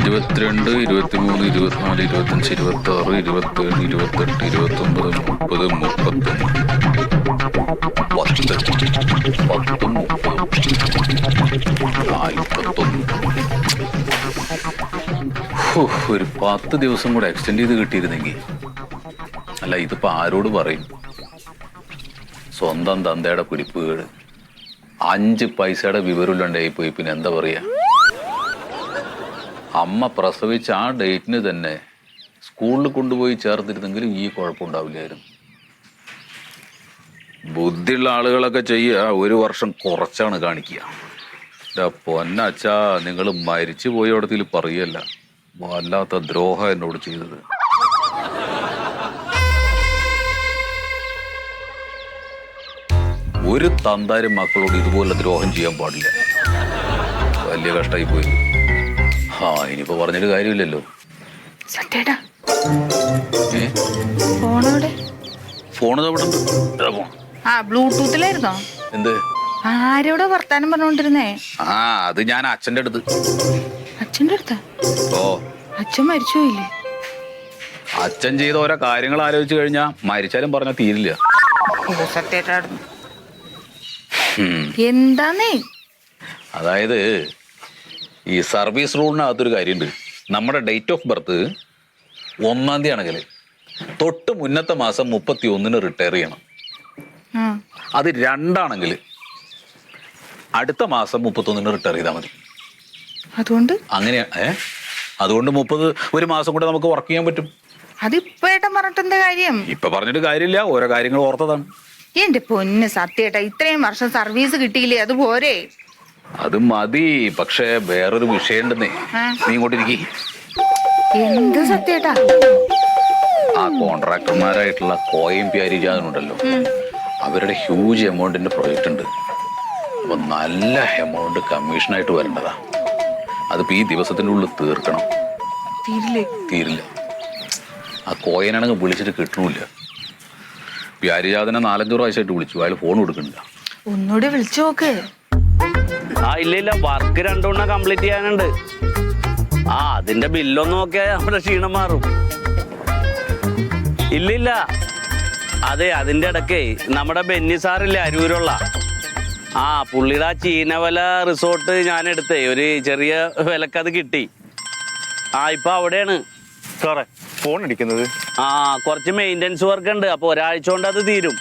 ഇരുപത്തിരണ്ട് ഇരുപത്തിമൂന്ന് ഇരുപത്തിനാല് ഇരുപത്തഞ്ച് ഇരുപത്തി ആറ് ഇരുപത്തെട്ട് ഇരുപത്തൊമ്പത് മുപ്പത് മുപ്പത്തൊന്ന്. പത്ത് പത്തും മുപ്പതും. നാൽപ്പത്തൊന്ന് ഒരു പത്ത് ദിവസം കൂടെ എക്സ്റ്റെൻഡ് ചെയ്ത് കിട്ടിയിരുന്നെങ്കിൽ. അല്ല ഇതിപ്പോ ആരോട് പറയും? സ്വന്തം തന്തയുടെ കുരിപ്പുകൾ അഞ്ച് പൈസയുടെ വിവരമില്ലാണ്ടായി പോയി പിന്നെ എന്താ പറയാ? അമ്മ പ്രസവിച്ച ആ ഡേറ്റിന് തന്നെ സ്കൂളിൽ കൊണ്ടുപോയി ചേർത്തിരുന്നെങ്കിലും ഈ കുഴപ്പമുണ്ടാവില്ലായിരുന്നു. ബുദ്ധിയുള്ള ആളുകളൊക്കെ ചെയ്യുക ഒരു വർഷം കുറച്ചാണ് കാണിക്കുക. എന്റെ പൊന്നച്ചാ നിങ്ങൾ മരിച്ചു പോയ ഇടത്തിൽ പറയല്ല വല്ലാത്ത ദ്രോഹം എന്നോട് ചെയ്തത്. ഒരു തന്താരും മക്കളോട് ഇതുപോലെ ദ്രോഹം ചെയ്യാൻ പാടില്ല. വലിയ കഷ്ടമായി പോയി. ആ ഇനിയിപ്പോ പറഞ്ഞിട്ട് കാര്യമില്ലല്ലോ. ഏ? ഫോണോടെ. ഇതാ ഫോൺ. ആ ബ്ലൂടൂത്തിലായിരുന്നോ? എന്ത്? ആരോടെ വർത്താനം പറഞ്ഞോണ്ടിരുന്നേ? ആ അത് ഞാൻ അച്ഛന്റെ അടുത്ത്. അച്ഛന്റെ അടുത്താ? ഓ. അച്ഛൻ മരിച്ചുപോയില്ലേ? അച്ഛൻ ചെയ്ത ഓരോ കാര്യങ്ങൾ ആലോചിച്ച് കഴിഞ്ഞാ മരിച്ചാലും പറഞ്ഞ തീരില്ല. ഓ സത്യേട്ടായിരുന്നു ഉം. എന്താന്നേ? അതായത് ഈ സർവീസ് റൂളിനകത്തൊരു കാര്യമുണ്ട്. നമ്മുടെ ഡേറ്റ് ഓഫ് ബർത്ത് ഒന്നാം തീയതി ആണെങ്കിൽ തൊട്ട് മുന്നത്തെ മാസം മുപ്പത്തി ഒന്നിന് റിട്ടയർ ചെയ്യണം അത് രണ്ടാണെങ്കിൽ അടുത്ത മാസം മുപ്പത്തൊന്നിന് റിട്ടയർ ചെയ്താൽ മതി. അതുകൊണ്ട്? അങ്ങനെ ഏ? അതുകൊണ്ട് മുപ്പത് ഒരു മാസം കൂടെ നമുക്ക് വർക്ക് ചെയ്യാൻ പറ്റും. അതിപ്പോട്ടം പറഞ്ഞിട്ട് കാര്യം? ഇപ്പൊ പറഞ്ഞിട്ട് കാര്യമില്ല. ഓരോ കാര്യങ്ങൾ ഓർത്തതാണ്. എന്റെ പൊന്ന് സത്യേട്ടാ ഇത്രയും വർഷം സർവീസ് കിട്ടിയില്ലേ? അത് പോരെ? അത് മതി പക്ഷെ വേറൊരു വിഷയം ഉണ്ടെന്നേ ആ. നീ ഇങ്ങോട്ടിരിക്കി എന്ത് സത്യേട്ടാ? ആ കോൺട്രാക്ടർമാരായിട്ടുള്ള കോയം പ്യാരിജാതനുണ്ടല്ലോ അവരുടെ ഹ്യൂജ് എമൗണ്ടിന്റെ പ്രൊജക്റ്റ് ഉണ്ട്. അപ്പൊ നല്ല എമൗണ്ട് കമ്മീഷനായിട്ട് വരേണ്ടതാ. അതിപ്പോ ഈ ദിവസത്തിന്റെ ഉള്ളിൽ തീർക്കണം. തീരില്ലേ? ആ കോയനാണെങ്കിൽ വിളിച്ചിട്ട് കിട്ടണില്ല. പ്യാരിജാതനെ നാലഞ്ചു പ്രാവശ്യമായിട്ട് വിളിച്ചു. അയാൾ ഫോൺ കൊടുക്കണില്ല ഒന്നുകൂടി വിളിച്ചു നോക്ക്. ആ ഇല്ല ഇല്ല. വർക്ക് രണ്ടെണ്ണം കംപ്ലീറ്റ് ചെയ്യാനുണ്ട്. ആ അതിന്റെ ബില്ലൊന്നും നോക്കിയാൽ നമ്മുടെ ക്ഷീണം മാറും. ഇല്ല ഇല്ല. അതെ അതിന്റെ ഇടയ്ക്ക് നമ്മുടെ ബെന്നി സാറില്ലേ അരൂരുള്ള. ആ പുള്ളിയുടെ ആ ചീനവല റിസോർട്ട് ഞാൻ എടുത്തേ ഒരു ചെറിയ വിലക്കത് കിട്ടി. ആ ഇപ്പൊ അവിടെയാണ്. സാറേ ഫോൺ അടിക്കുന്നത്. ആ കുറച്ച് മെയിന്റെനൻസ് വർക്ക് ഉണ്ട്. അപ്പൊ ഒരാഴ്ച കൊണ്ട് അത് തീരും.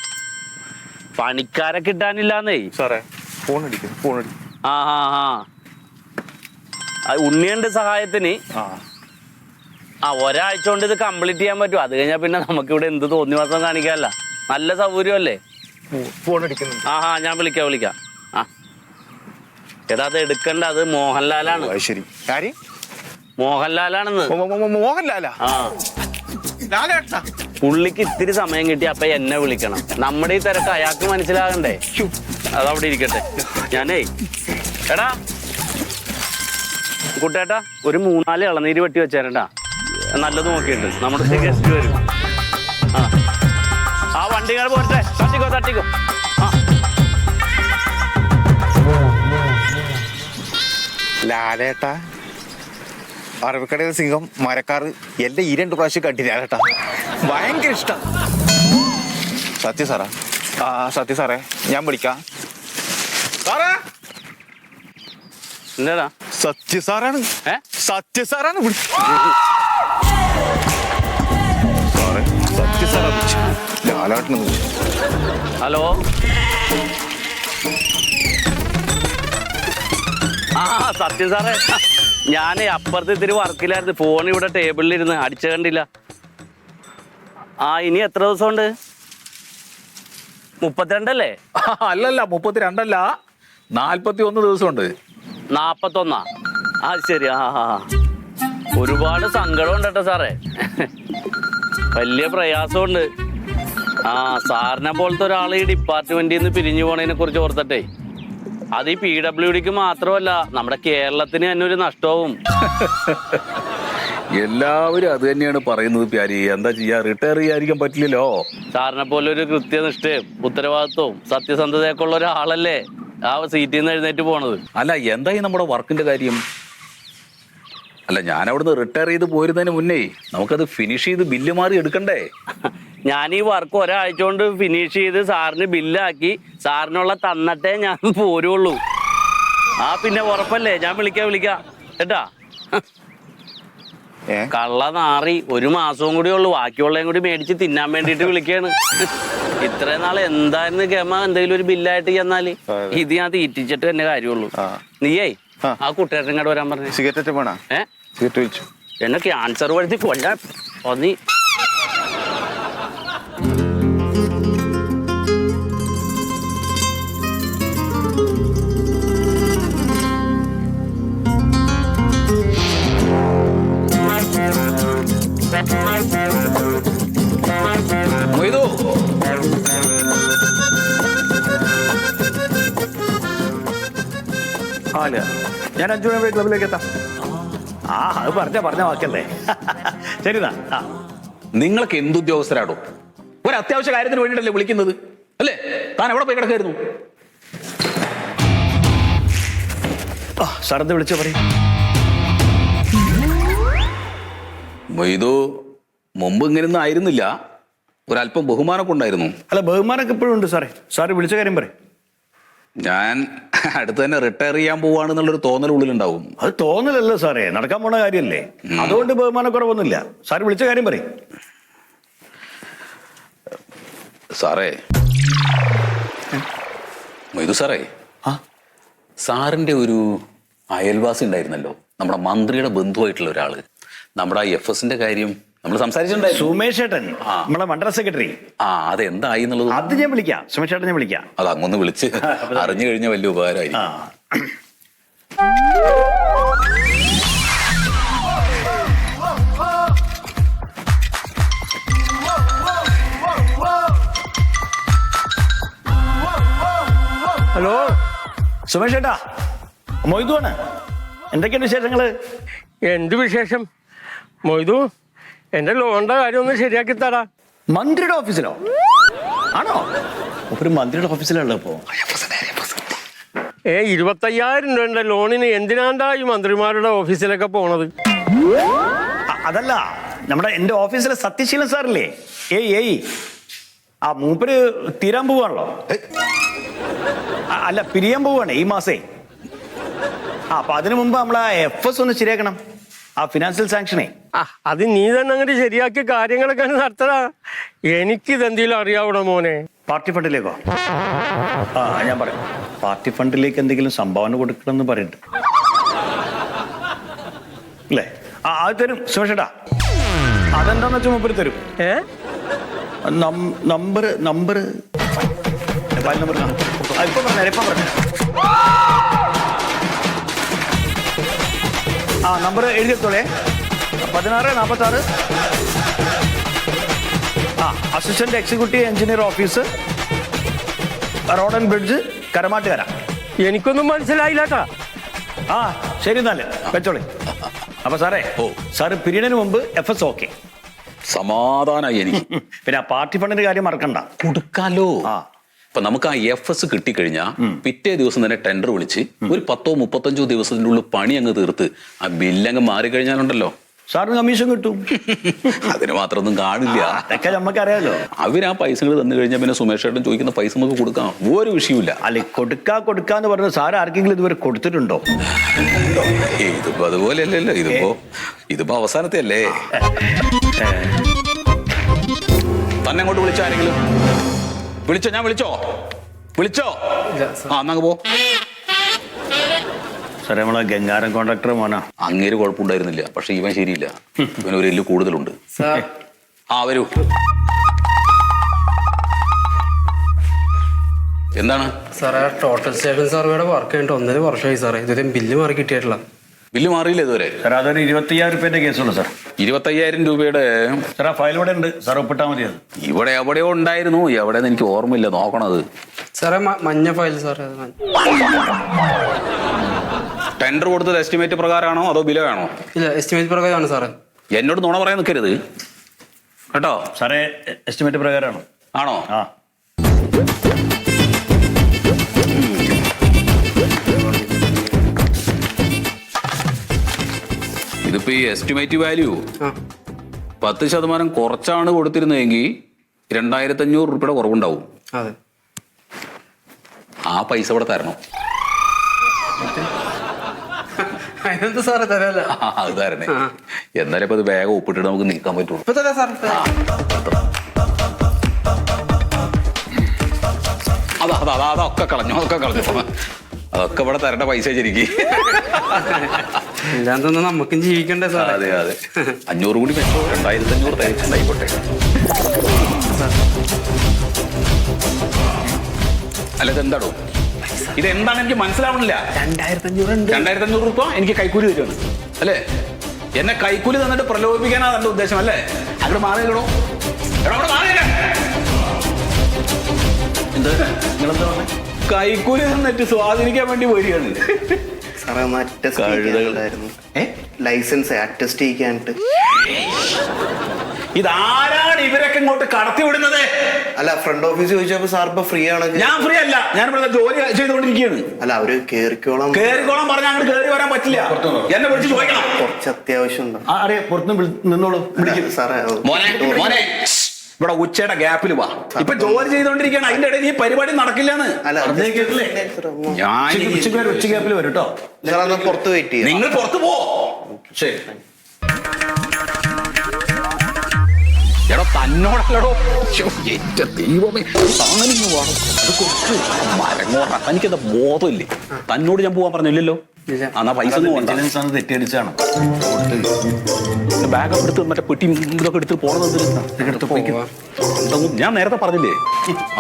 പണിക്കാരെ കിട്ടാനില്ലാന്നേ. സാറേ ഫോൺ അടിക്കുന്നു ഫോൺ അടിക്കുന്നു. ആ ആ ഉണ്ണിയന്റെ സഹായത്തിന്. ആ. ഒരാഴ്ച കൊണ്ട് ഇത് കംപ്ലീറ്റ് ചെയ്യാൻ പറ്റും. അത് കഴിഞ്ഞാൽ പിന്നെ നമുക്ക് ഇവിടെ എന്ത് തോന്നിവാസം കാണിക്കാനല്ല നല്ല സൗകര്യമല്ലേ? ഫോൺ ആ ആ ഞാൻ വിളിക്കാം വിളിക്കാം. ആ. എടാ അത് എടുക്കണ്ട. അത് മോഹൻലാലാണ്. ശരി മോഹൻലാലാണെന്ന്. മോഹൻലാലാ? ആ. ലാലേട്ടാ പുള്ളിക്ക് ഇത്തിരി സമയം കിട്ടി അപ്പൊ എന്നെ വിളിക്കണം. നമ്മുടെ ഈ തിരക്ക് അയാൾക്ക് മനസ്സിലാകണ്ടേ? അതവിടെ ഇരിക്കട്ടെ. ഞാനേ എടാ. കുട്ടേട്ടാ ഒരു മൂന്നാൽ ഇളനീര് വെട്ടി വെച്ചേരണ്ടാ. നല്ലത് നോക്കിയിട്ട് നമ്മുടെ ഗസ്റ്റ് വരും. ആ. ആ വണ്ടികൾ പോരട്ടെ. തട്ടിക്കോ തട്ടിക്കോ. ആ. ലാലേട്ടാ അറബിക്കടയിൽ സിംഹം മരക്കാർ എന്റെ ഈ രണ്ട് പ്രാവശ്യം കണ്ടില്ല ലാലേട്ടാ. ഭയങ്കര ഇഷ്ടം. സത്യ സാറാ. ആ സത്യ സാറേ. ഞാൻ വിളിക്കാം. സാറേ! എന്താടാ? സത്യ സാറാണ്. ഏ? സത്യ സാറാണ് വിളി സാറേ സത്യ സാറാ വിളിച്ചു. ലാലേട്ടനെ വിളിച്ചു. ഹലോ? ആ സത്യം സാറേ. ഞാൻ അപ്പുറത്ത് ഇത്തിരി വർക്കിലായിരുന്നു ഫോൺ ഇവിടെ ടേബിളിൽ ടേബിളിലിരുന്ന് അടിച്ച കണ്ടില്ല. ആ ഇനി എത്ര ദിവസമുണ്ട്? മുപ്പത്തിരണ്ടല്ലേ? അല്ലല്ല മുപ്പത്തിരണ്ടല്ല. നാൽപ്പത്തി ഒന്ന് ദിവസമുണ്ട്. നാപ്പത്തൊന്നാ? ആ ശരി. ആ ആ. ഒരുപാട് സങ്കടം ഉണ്ട് കേട്ടോ സാറേ. വലിയ പ്രയാസമുണ്ട്. ആ സാറിനെ പോലത്തെ ഒരാൾ ഈ ഡിപ്പാർട്ട്മെന്റിൽ നിന്ന് പിരിഞ്ഞു പോണതിനെ കുറിച്ച് ഓർത്തട്ടെ. അത് ഈ പി ഡബ്ല്യു ഡിക്ക് മാത്രമല്ല നമ്മുടെ കേരളത്തിന് തന്നെ ഒരു നഷ്ടവും. എല്ലാവരും അത് തന്നെയാണ് പറയുന്നത് പ്യാരി. എന്താ ചെയ്യാ? റിട്ടയർ ചെയ്യാതിരിക്കാൻ പറ്റില്ലല്ലോ. സാറിനെ പോലെ ഒരു കൃത്യനിഷ്ഠയും ഉത്തരവാദിത്വവും സത്യസന്ധതയൊക്കെ ഉള്ള ഒരാളല്ലേ ആ സീറ്റിൽ നിന്ന് എഴുന്നേറ്റ് പോണത്. അല്ല എന്തായി നമ്മുടെ വർക്കിന്റെ കാര്യം? അല്ല ഞാൻ അവിടുന്ന് റിട്ടയർ ചെയ്ത് പോരുന്നതിന് മുന്നേ നമുക്കത് ഫിനിഷ് ചെയ്ത് ബില്ല് മാറി എടുക്കണ്ടേ? ഞാൻ ഈ വർക്ക് ഒരാഴ്ച കൊണ്ട് ഫിനിഷ് ചെയ്ത് സാറിന് ബില്ലാക്കി സാറിനുള്ള തന്നിട്ടേ ഞാൻ പോരുള്ളൂ. ആ പിന്നെ ഉറപ്പല്ലേ? ഞാൻ വിളിക്കാം വിളിക്കാം. കേട്ടാ? കള്ള നാറി ഒരു മാസവും കൂടി ഉള്ളു. ബാക്കിയുള്ളതും കൂടി മേടിച്ച് തിന്നാൻ വേണ്ടിട്ട് വിളിക്കാണ്. ഇത്രയും നാൾ എന്തായിരുന്നു ഗമ? എന്തെങ്കിലും ഒരു ബില്ലായിട്ട് ചെന്നാൽ. ഇത് ഞാൻ തീറ്റിച്ചിട്ട് എന്നെ കാര്യമുള്ളൂ. നീയേ ആ. കുട്ടിയേട്ടൻ ഇങ്ങോട്ട് വരാൻ പറഞ്ഞു. സിഗരറ്റ് വേണോ ഏ? സിഗരറ്റ് വിളിച്ചു എന്നെ ക്യാൻസർ വരുത്തി കൊല്ലാൻ. ഒന്നി ഞാൻ അഞ്ചു മണി ക്ലബിലേക്ക് എത്താം. ആ അത് പറഞ്ഞ പറഞ്ഞ വാക്കല്ലേ. ശരിതാ ആ. നിങ്ങൾക്ക് എന്തുദ്യോഗസ്ഥരാടോ? ഒരു അത്യാവശ്യ കാര്യത്തിന് വേണ്ടിയിട്ടല്ലേ വിളിക്കുന്നത്? അല്ലേ? താൻ എവിടെ പോയി കിടക്കായിരുന്നു ആ സാറെന്ത് വിളിച്ചോ പറയും. മൊയ്തു മുമ്പ് ഇങ്ങനെയൊന്നും ആയിരുന്നില്ല. ഒരല്പം ബഹുമാനമൊക്കെ ഉണ്ടായിരുന്നു. അല്ല ബഹുമാനമൊക്കെ ഇപ്പോഴും ഉണ്ട് സാറേ. സാറ് വിളിച്ച കാര്യം പറയും. ഞാൻ അടുത്ത് തന്നെ റിട്ടയർ ചെയ്യാൻ പോവാണെന്നുള്ളൊരു തോന്നൽ ഉള്ളിലുണ്ടാവും. അത് തോന്നലല്ല സാറേ. നടക്കാൻ പോണ കാര്യമല്ലേ അതുകൊണ്ട് ബഹുമാനക്കുറവൊന്നുമില്ല. സാറ് വിളിച്ച കാര്യം പറയും. സാറേ. മൊയ്തു സാറേ. ആ? സാറിന്റെ ഒരു അയൽവാസി ഉണ്ടായിരുന്നല്ലോ. നമ്മുടെ മന്ത്രിയുടെ ബന്ധുവായിട്ടുള്ള ഒരാൾ. നമ്മുടെ ആ എഫ് എസിന്റെ കാര്യം നമ്മൾ സംസാരിച്ചിട്ടുണ്ടായിരുന്നു. സുമേഷ് ഏട്ടൻ. നമ്മളെ മണ്ഡല സെക്രട്ടറി. ആ അത് എന്തായി എന്നുള്ളത്? അത് ഞാൻ വിളിക്കാം. സുമേഷ് ഏട്ടൻ ഞാൻ വിളിക്കാം. അത് അങ്ങൊന്ന് വിളിച്ച് അറിഞ്ഞു കഴിഞ്ഞ വലിയ ഉപകാരമായി ഹലോ സുമേഷ് ഏട്ടാ മൊയ്തുവാണ്. എന്തൊക്കെയാണ് വിശേഷങ്ങൾ? എന്ത് വിശേഷം? മൊയ്തു എന്റെ ലോണിന്റെ കാര്യം ഒന്ന് ശരിയാക്കി തരാ മന്ത്രിയുടെ ഓഫീസിലോ? ആണോ? ഒരു മന്ത്രിയുടെ ഓഫീസിലല്ലോ ഇപ്പോ. ഏ ഇരുപത്തയ്യായിരം രൂപയുടെ ലോണിന് എന്തിനാണ്ടാ ഈ മന്ത്രിമാരുടെ ഓഫീസിലൊക്കെ പോണത്? അതല്ല നമ്മുടെ എന്റെ ഓഫീസിലെ സത്യശീലൻ സാറില്ലേ? ഏയ് ഏയ്. ആ മൂപ്പര് തീരാൻ പോവാണല്ലോ. അല്ല പിരിയാൻ പോവാണ് ഈ മാസേ. ആ അപ്പൊ അതിനു മുമ്പ് നമ്മളെ എഫ് എസ് ഒന്ന് ശരിയാക്കണം. ആ ഫിനാൻഷ്യൽ സാങ്ഷനെ ആ അത് നീ തന്നെ അങ്ങോട്ട് ശരിയാക്കിയ കാര്യങ്ങളൊക്കെ നടത്തടാ. എനിക്കിത് എന്തെങ്കിലും അറിയാവണോ മോനെ? പാർട്ടി ഫണ്ടിലേക്കോ ആ ഞാൻ പറയാം. പാർട്ടി ഫണ്ടിലേക്ക് എന്തെങ്കിലും സംഭാവന കൊടുക്കണം എന്ന് പറയുന്നുണ്ട് അല്ലേ? ആ അത് തരും സുമേഷേട്ടാ അതെന്താന്ന് വെച്ചാൽ മുപ്പര് തരും. ഏ? നമ്പർ നമ്പർ നമ്പർ ഇപ്പൊ പറഞ്ഞ ഇപ്പൊ പറഞ്ഞ ആ നമ്പർ എഴുതിയെടുത്തോളേ. പതിനാറ് നാൽപ്പത്തി ആറ് ആ assistant executive engineer office road and bridge കരമാട്ടുകര. എനിക്കൊന്നും മനസ്സിലായില്ലാട്ടാ. ആ ശരി എന്നാൽ വെച്ചോളി. അപ്പൊ സാറേ ഓ. സാറ് പിരീഡിന് മുമ്പ് എഫ് എസ് ഓക്കെ സമാധാനായി എനിക്ക്. പിന്നെ ആ പാർട്ടി ഫണ്ടിന്റെ കാര്യം മറക്കണ്ട. കൊടുക്കാലോ. ആ. അപ്പൊ നമുക്ക് ആ എഫ് എസ് കിട്ടിക്കഴിഞ്ഞാൽ പിറ്റേ ദിവസം തന്നെ ടെൻഡർ വിളിച്ച് ഒരു പത്തോ മുപ്പത്തഞ്ചോ ദിവസത്തിന്റെ ഉള്ളിൽ പണി അങ്ങ് തീർത്ത് ആ ബില്ലങ്ങ് മാറിക്കഴിഞ്ഞാലുണ്ടല്ലോ. സാറിന് കമ്മീഷൻ കിട്ടും. അതിന് മാത്രമൊന്നും കാണില്ല. അതൊക്കെ നമുക്കറിയാലോ അവർ ആ പൈസകൾ തന്നു കഴിഞ്ഞാൽ പിന്നെ സുമേഷ് ഏട്ടൻ ചോദിക്കുന്ന പൈസ നമുക്ക് കൊടുക്കാം. ഒരു വിഷയമില്ല അല്ലെ കൊടുക്കാ കൊടുക്കാന്ന് പറഞ്ഞ സാർ ആർക്കെങ്കിലും ഇതുവരെ കൊടുത്തിട്ടുണ്ടോ? ഇതിപ്പോ അതുപോലെ അല്ലല്ലോ ഇതിപ്പോ ഇതിപ്പോ അവസാനത്തെ അല്ലേ തന്നെ അങ്ങോട്ട് വിളിച്ചോ ആരെങ്കിലും? വിളിച്ചോ ഞാൻ വിളിച്ചോ? വിളിച്ചോ? ആ എന്നങ്ങ് പോ. സാറേ നമ്മളെ ഗംഗാരം കോൺട്രാക്ടർ മോനാ. അങ്ങേര് കുഴപ്പമുണ്ടായിരുന്നില്ല പക്ഷെ ഇവൻ ശരിയില്ല. ഇവന് ഒരു എല്ല് കൂടുതലുണ്ട്. ആ വരൂ. എന്താണ്? സാറേ ടോട്ടൽ സ്റ്റേഷൻ സർവേയുടെ വർക്ക് കഴിഞ്ഞിട്ട് ഒന്നര വർഷമായി സാറേ. ഇതുവരെ ബില്ല് മാറി കിട്ടിയിട്ടില്ല. ബില്ല് മാറിയില്ല ഇതുവരെ? സാർ അതൊരു ഇരുപത്തയ്യായിരം രൂപയുടെ കേസുള്ളൂ സാർ. ഇരുപത്തയ്യായിരം രൂപയുടെ സാർ ആ ഫയൽ ഇവിടെ ഉണ്ട്. സാർ ഒപ്പിട്ടാൽ മതി അത്. ഇവിടെ എവിടെയോ ഉണ്ടായിരുന്നു. എവിടെ എനിക്ക് ഓർമ്മയില്ല. നോക്കണത്. സാറേ മഞ്ഞ ഫയൽ സാറേ ടെൻഡർ കൊടുത്തത് എസ്റ്റിമേറ്റ് പ്രകാരമാണോ അതോ ബിലോ ആണോ ഇല്ല എസ്റ്റിമേറ്റ് പ്രകാരമാണ് സാറേ. എന്നോട് നുണ പറയാൻ നിൽക്കരുത്. കേട്ടോ? സാറേ എസ്റ്റിമേറ്റ് പ്രകാരമാണ്. ആണോ? ആ. ഇതിപ്പോ ഈ എസ്റ്റിമേറ്റ് വാല്യൂ പത്ത് ശതമാനം കുറച്ചാണ് കൊടുത്തിരുന്നതെങ്കിൽ രണ്ടായിരത്തി അഞ്ഞൂറ് റുപ്യയുടെ കുറവുണ്ടാവും. അതെ. ആ പൈസ ഇവിടെ തരണം. അതിനെന്ത് സാറേ തരാല്ല ആ, അത് തരണേ. ആ. ഇപ്പൊ അത് വേഗം ഒപ്പിട്ടിട്ട് നമുക്ക് നീക്കാൻ പറ്റുള്ളൂ ഇപ്പൊ തരാം സാർ അതാ അതാ അതാ അതൊക്കെ കളഞ്ഞു അതൊക്കെ കളഞ്ഞു. അതൊക്കെ ഇവിടെ തരേണ്ട പൈസ ശരിക്ക് ഇല്ലാന്തൊന്നും നമുക്കും ജീവിക്കണ്ടേ സാർ അതെ അതെ. അഞ്ഞൂറ് കൂടി വെച്ചോ. രണ്ടായിരത്തി അഞ്ഞൂറ് തയ്ച്ചുണ്ടായിക്കോട്ടെ അല്ല ഇത് ഇതെന്താണ് എനിക്ക് മനസ്സിലാവണില്ല. രണ്ടായിരത്തി അഞ്ഞൂറ് ഉണ്ട്. രണ്ടായിരത്തി അഞ്ഞൂറ് രൂപ എനിക്ക് കൈക്കൂലി തരുവാണ്. അല്ലേ? എന്നെ കൈക്കൂലി തന്നിട്ട് പ്രലോഭിപ്പിക്കാനാണ് തന്റെ ഉദ്ദേശം അല്ലേ? അങ്ങോട്ട് മാറി നിൽക്കണോ? എടാ അവിടെ മാറി. എന്താ? നിങ്ങളെന്താ കൈക്കൂലി തന്നിട്ട് സ്വാധീനിക്കാൻ വേണ്ടി വരികയാണ്. സാറേ ഒന്ന് അറ്റസ്റ്റ് കഴുതകൾ. ചെയ്യിക്കാനുണ്ടായിരുന്നു ലൈസൻസ് അറ്റസ്റ്റ് ചെയ്യിക്കാനിട്ട്. ഇതാരാണ് ഇവരൊക്കെ ഇങ്ങോട്ട് കടത്തി വിടുന്നത്? അല്ല ഫ്രണ്ട് ഓഫീസ് ചോദിച്ചപ്പോ സാർ ഇപ്പൊ ഫ്രീ ആണെങ്കിൽ ഞാൻ ഫ്രീ അല്ല. ഞാൻ ഇവിടെ ജോലി ചെയ്തുകൊണ്ടിരിക്കുകയാണ്. അല്ല അവർ കേറിക്കോളാം. കേറിക്കോളം പറഞ്ഞാൽ അങ്ങോട്ട് കേറി വരാൻ പറ്റില്ല. എന്നെ വിളിച്ച് ചോദിക്കണം. കുറച്ച് അത്യാവശ്യം ഉണ്ട്. അറിയാം. പുറത്തുനിന്ന് നിന്നോളൂ. സാറേ മോനെ മോനെ. ഇവിടെ ഉച്ചയുടെ ഗ്യാപ്പിൽ വാ. ഇപ്പൊ ജോലി ചെയ്തോണ്ടിരിക്കുകയാണ്. അതിന്റെ ഇടയിൽ ഈ പരിപാടി നടക്കില്ലെന്ന്. ഞാൻ ഉച്ച ഗ്യാപ്പിൽ വരും കേട്ടോ പുറത്ത് വെയിറ്റ് ചെയ്യാം. നിങ്ങൾ പുറത്ത് പോ. ശരി. എടോ തന്നോടല്ലടോ. എന്റെ ദൈവമേ. അത് മരങ്ങോറ. തനിക്കെന്താ ബോധമില്ലേ? തന്നോട് ഞാൻ പോവാൻ പറഞ്ഞില്ലല്ലോ. എന്നാ പൈസ തെറ്റിയടിച്ചാണ് ബാഗ് ഒക്കെ എടുത്ത് മറ്റേ പെട്ടി ഇതൊക്കെ എടുത്ത് പോവാ. ഞാൻ നേരത്തെ പറഞ്ഞില്ലേ?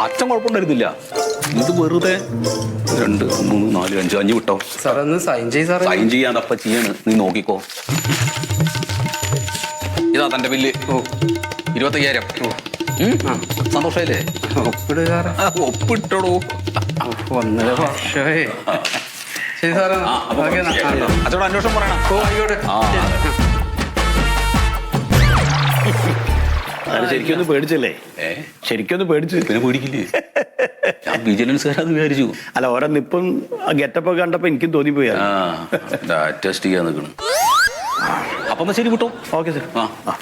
അച്ഛൻ കുഴപ്പമുണ്ടായിരുന്നില്ല. ഇത് വെറുതെ രണ്ട് മൂന്ന് നാല് അഞ്ച് അഞ്ച് വിട്ടോ? സൈൻ ചെയ് സാറേ. സൈൻ ചെയ്യാൻ അപ്പൊ ചെയ്യാണ്. നീ നോക്കിക്കോ. ഇതാ തന്റെ ബില്ല് ഇരുപത്തയ്യായിരം. സന്തോഷല്ലേ സന്തോഷായില്ലേ ഒപ്പിട്ടോളൂ ഒന്നര വർഷമേ ശരി സാറേ. അച്ചോട് അന്വേഷണം പറയണം. ഓ ആയിക്കോട്ടെ ആ, അത്. ശരിക്കും ഒന്ന് പേടിച്ചല്ലേ? ശരിക്കൊന്ന് പേടിച്ചു പിന്നെ പേടിക്കില്ലേ? ഞാൻ വിജിലൻസുകാരാന്ന് വിചാരിച്ചു. അല്ല ഓരോ നിപ്പം ഗെറ്റപ്പ് ഒക്കെ കണ്ടപ്പോ എനിക്കും തോന്നിപ്പോയി ടെസ്റ്റ് ചെയ്യാൻ നിൽക്കണം അപ്പൊ ശരി വിട്ടോ ഓക്കെ സാർ ആ.